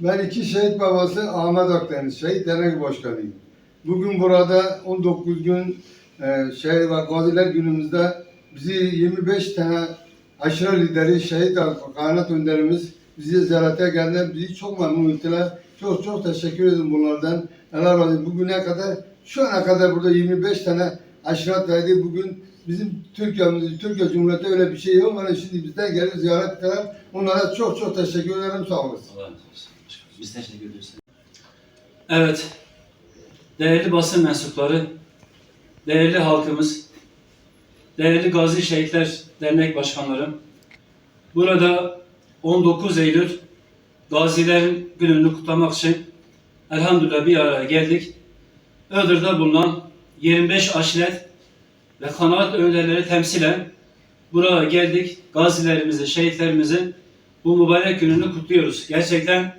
Ben iki şehit babası Ahmet Akdeniz, şehit dernek başkanıyım. Bugün burada 19 gün e, şehit ve gaziler günümüzde bizi 25 tane aşırı lideri, şehit kaynak önderimiz bizi ziyarete geldiler. Bizi çok memnun ettiler. Çok çok teşekkür ederim bunlardan. Allah razı. Bugüne kadar, şu ana kadar burada 25 tane aşiret verdi. Bugün bizim Türkiye'mizde, Türkiye Cumhuriyeti öyle bir şey yok. Yani şimdi bizden gelip ziyaret ettiler. Onlara çok çok teşekkür ederim. Sağ olasın. Allah razı olsun. Biz teşekkür ederiz. Evet. Değerli basın mensupları, değerli halkımız, değerli Gazi Şehitler Dernek Başkanlarım, burada 19 Eylül Gazilerin gününü kutlamak için elhamdülillah bir araya geldik. Iğdır'da bulunan 25 aşiret ve kanaat önderleri temsilen buraya geldik. Gazilerimizin, şehitlerimizin bu mübarek gününü kutluyoruz. Gerçekten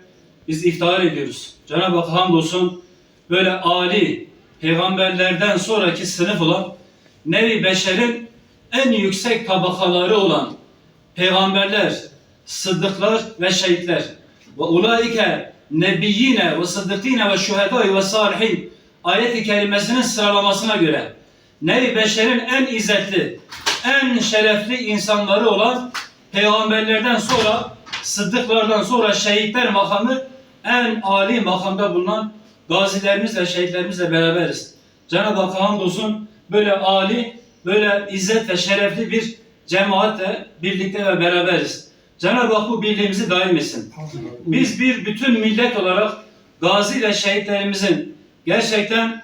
biz iftihar ediyoruz. Cenab-ı Hak hamdolsun böyle âli peygamberlerden sonraki sınıf olan nevi beşerin en yüksek tabakaları olan peygamberler, sıddıklar ve şehitler ve ulaike nebiyyine ve sıddıkine ve şuhedâ ve salihin ayet-i kerimesinin sıralamasına göre nevi beşerin en izzetli, en şerefli insanları olan peygamberlerden sonra sıddıklardan sonra şehitler makamı en âli makamda bulunan gazilerimizle şehitlerimizle beraberiz. Cenab-ı Hak hamdolsun böyle âli, böyle izzet ve şerefli bir cemaatle birlikte ve beraberiz. Cenab-ı Hak bu birliğimizi daim etsin. Biz bir bütün millet olarak gazi ve şehitlerimizin gerçekten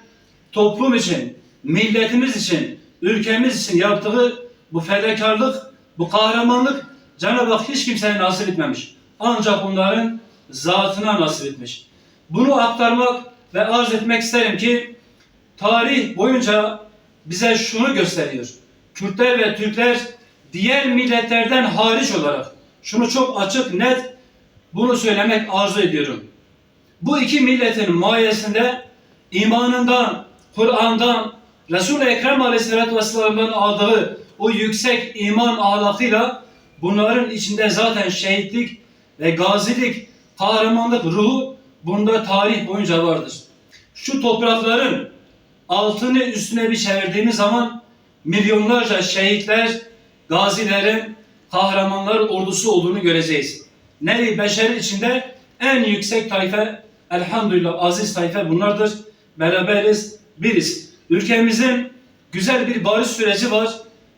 toplum için, milletimiz için, ülkemiz için yaptığı bu fedakarlık, bu kahramanlık Cenab-ı Hak hiç kimseye nasip etmemiş. Ancak onların zatına nasip etmiş. Bunu aktarmak ve arz etmek isterim ki tarih boyunca bize şunu gösteriyor. Kürtler ve Türkler diğer milletlerden hariç olarak şunu çok açık net bunu söylemek arzu ediyorum. Bu iki milletin muayyesinde imanından, Kur'an'dan, Resul-i Ekrem Aleyhisselatü Vesselam'dan aldığı o yüksek iman ahlakıyla bunların içinde zaten şehitlik ve gazilik, kahramanlık ruhu bunda tarih boyunca vardır. Şu toprakların altını üstüne bir çevirdiğimiz zaman milyonlarca şehitler, gazilerin, kahramanlar ordusu olduğunu göreceğiz. Nevi beşer içinde en yüksek tayfe elhamdülillah aziz tayfe bunlardır. Beraberiz, biriz. Ülkemizin güzel bir barış süreci var.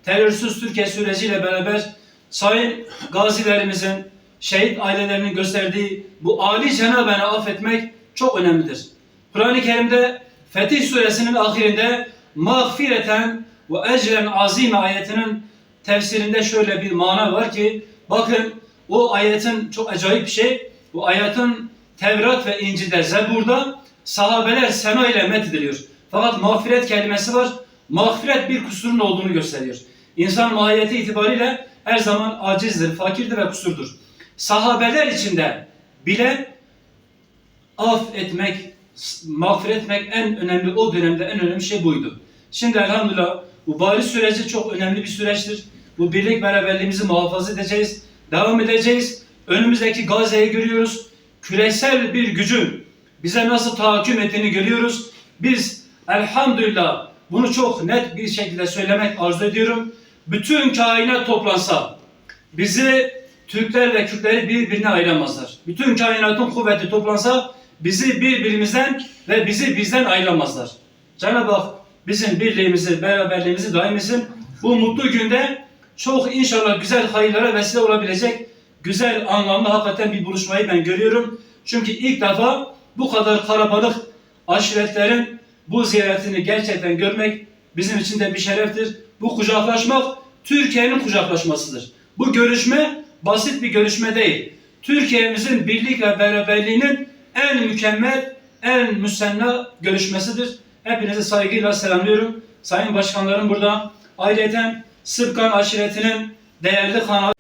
Terörsüz Türkiye süreciyle beraber sayın gazilerimizin, şehit ailelerinin gösterdiği bu âli cenabeni affetmek çok önemlidir. Kur'an-ı Kerim'de Fetih suresinin ahirinde mağfireten ve ecren azime ayetinin tefsirinde şöyle bir mana var ki bakın o ayetin çok acayip bir şey. Bu ayetin Tevrat ve İncil'de, Zebur'da sahabeler sena ile methediliyor. Fakat mağfiret kelimesi var. Mağfiret bir kusurun olduğunu gösteriyor. İnsan mahiyeti itibariyle her zaman acizdir, fakirdir ve kusurdur. Sahabeler içinde bile af etmek, mağfiret etmek en önemli o dönemde en önemli şey buydu. Şimdi elhamdülillah bu bari süreci çok önemli bir süreçtir. Bu birlik beraberliğimizi muhafaza edeceğiz, devam edeceğiz. Önümüzdeki Gazze'yi görüyoruz. Küresel bir gücün bize nasıl tahakküm ettiğini görüyoruz. Biz elhamdülillah bunu çok net bir şekilde söylemek arzu ediyorum. Bütün kainat toplansa bizi Türkler ve Kürtleri birbirine ayıramazlar. Bütün kainatın kuvveti toplansa bizi birbirimizden ve bizi bizden ayıramazlar. Cenab-ı Hak bizim birliğimizi, beraberliğimizi daim etsin. Bu mutlu günde çok inşallah güzel hayırlara vesile olabilecek güzel anlamda hakikaten bir buluşmayı ben görüyorum. Çünkü ilk defa bu kadar kalabalık aşiretlerin bu ziyaretini gerçekten görmek bizim için de bir şereftir. Bu kucaklaşmak Türkiye'nin kucaklaşmasıdır. Bu görüşme basit bir görüşme değil. Türkiye'mizin birlik ve beraberliğinin en mükemmel, en müsenna görüşmesidir. Hepinizi saygıyla selamlıyorum. Sayın Başkanlarım burada. Ayrıca Sırpkan aşiretinin değerli kanaat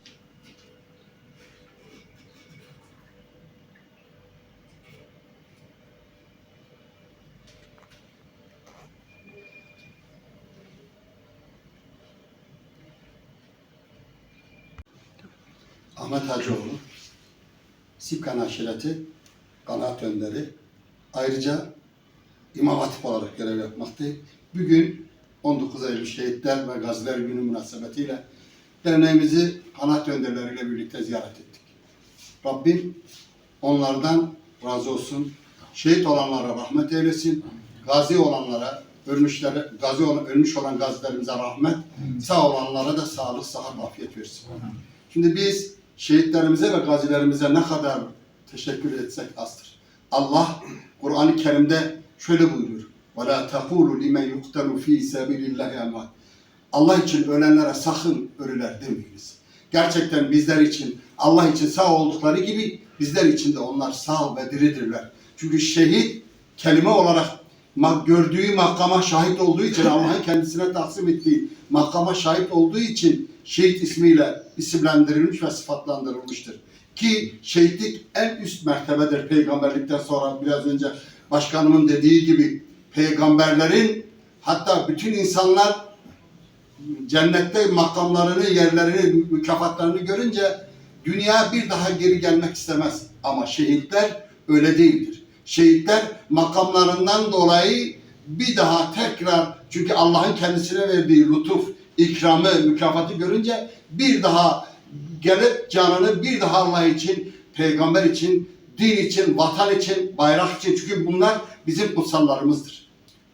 Ahmet Hacıoğlu, Sipkan aşireti kanaat önderi. Ayrıca İmam Hatip olarak görev yapmaktayım. Bugün 19 Eylül Şehitler ve Gaziler Günü münasebetiyle derneğimizi kanaat önderleriyle birlikte ziyaret ettik. Rabbim onlardan razı olsun. Şehit olanlara rahmet eylesin. Gazi olanlara, ölmüşlere, gazi olan, ölmüş olan gazilerimize rahmet, sağ olanlara da sağlık, sıhhat, afiyet versin. Şimdi biz şehitlerimize ve gazilerimize ne kadar teşekkür etsek azdır. Allah Kur'an-ı Kerim'de şöyle buyuruyor. وَلَا تَقُولُ لِمَنْ يُقْتَلُ ف۪ي سَبِلِ اللّٰهِ اَمْوَاتٍ Allah için ölenlere sakın ölüler demeyiniz. Gerçekten bizler için, Allah için sağ oldukları gibi bizler için de onlar sağ ve diridirler. Çünkü şehit kelime olarak ma- gördüğü makama şahit olduğu için Allah'ın kendisine taksim ettiği makama şahit olduğu için şehit ismiyle isimlendirilmiş ve sıfatlandırılmıştır. Ki şehitlik en üst mertebedir peygamberlikten sonra biraz önce başkanımın dediği gibi peygamberlerin hatta bütün insanlar cennette makamlarını, yerlerini, mükafatlarını görünce dünya bir daha geri gelmek istemez. Ama şehitler öyle değildir. Şehitler makamlarından dolayı bir daha tekrar çünkü Allah'ın kendisine verdiği lütuf, ikramı, mükafatı görünce bir daha gelip canını bir daha Allah için, peygamber için, din için, vatan için, bayrak için çünkü bunlar bizim kutsallarımızdır.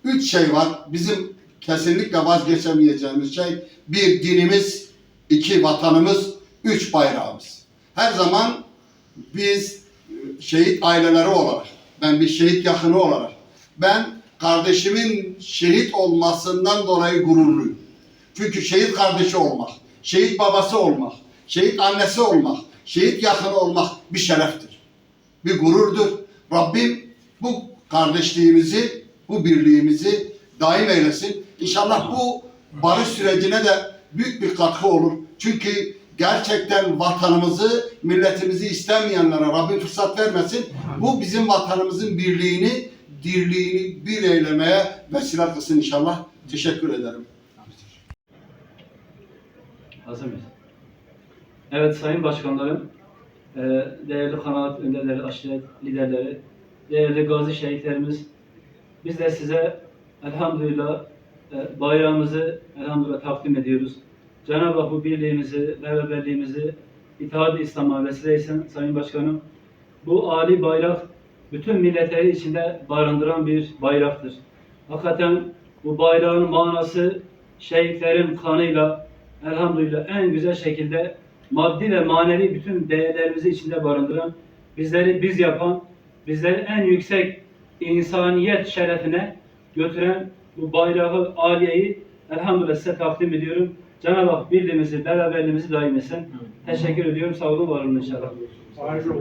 Üç şey var bizim kesinlikle vazgeçemeyeceğimiz şey. Bir dinimiz, iki vatanımız, üç bayrağımız. Her zaman biz şehit aileleri olarak, ben bir şehit yakını olarak, ben kardeşimin şehit olmasından dolayı gururluyum. Çünkü şehit kardeşi olmak, şehit babası olmak, şehit annesi olmak, şehit yakını olmak bir şereftir. Bir gururdur. Rabbim bu kardeşliğimizi, bu birliğimizi daim eylesin. İnşallah bu barış sürecine de büyük bir katkı olur. Çünkü gerçekten vatanımızı, milletimizi istemeyenlere Rabbim fırsat vermesin. Bu bizim vatanımızın birliğini, dirliğini bir eylemeye vesile kılsın inşallah. Teşekkür ederim. Hazır? Evet Sayın Başkanlarım, e, değerli kanaat önderleri, aşiret liderleri, değerli gazi şehitlerimiz, biz de size elhamdülillah e, bayrağımızı elhamdülillah takdim ediyoruz. Cenab-ı Hak bu birliğimizi, beraberliğimizi, itaat-ı İslam'a vesile etsin Sayın Başkanım. Bu âli bayrak bütün milletleri içinde barındıran bir bayraktır. Hakikaten bu bayrağın manası şehitlerin kanıyla elhamdülillah en güzel şekilde maddi ve manevi bütün değerlerimizi içinde barındıran, bizleri biz yapan, bizleri en yüksek insaniyet şerefine götüren bu bayrağı aliyeyi elhamdülillah size takdim ediyorum. Cenab-ı Hak birliğimizi, beraberliğimizi daim etsin. Teşekkür ediyorum. Sağ olun, var olun inşallah.